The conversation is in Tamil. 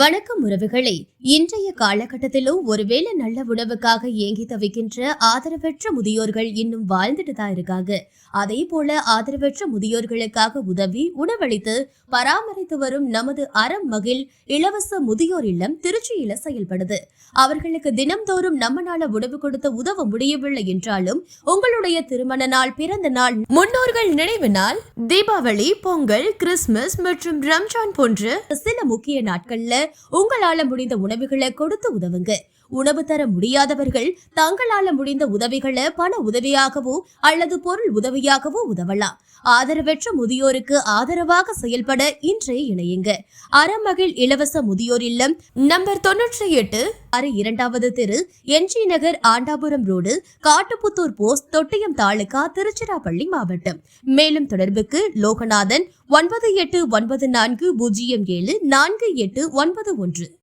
வணக்கம் உறவுகளே. இன்றைய காலகட்டத்திலும் ஒருவேளை நல்ல உணவுக்காக ஏங்கி தவிக்கின்ற ஆதரவற்ற முதியோர்கள் இன்னும் வாழ்ந்துட்டு தான் இருக்காங்க. அதே போல ஆதரவற்ற முதியோர்களுக்காக உதவி உணவளித்து பராமரித்து வரும் நமது அறம் மகிழ் இலவச முதியோர் இல்லம் திருச்சியில செயல்படுது. அவர்களுக்கு தினம்தோறும் நம்மனால உணவு கொடுத்து உதவ முடியவில்லை என்றாலும் உங்களுடைய திருமண நாள் பிறந்த நாள் முன்னோர்கள் நினைவு நாள் தீபாவளி பொங்கல் கிறிஸ்துமஸ் மற்றும் ரம்ஜான் போன்ற சில முக்கிய நாட்கள்ல உங்களால முடிந்த உணவுகளை கொடுத்து உதவுங்க. உணவு தர முடியாதவர்கள் தங்களால முடிந்த உதவிகளை பண உதவியாகவோ அல்லது பொருள் உதவியாகவோ உதவலாம். ஆதரவற்ற முதியோருக்கு ஆதரவாக செயல்பட இன்றே இணையுங்க. அறமகிழ் இலவச முதியோர் இல்லம் நம்பர் தொன்னூற்றி எட்டு அரை இரண்டாவது தெரு NG Nagar Andapuram road Kattuputhur post Thottiyam taluk Tiruchirappalli மாவட்டம். மேலும் தொடர்புக்கு லோகநாதன் ஒன்பது எட்டு ஒன்பது நான்கு பூஜ்ஜியம் ஏழு நான்கு எட்டு ஒன்பது ஒன்று.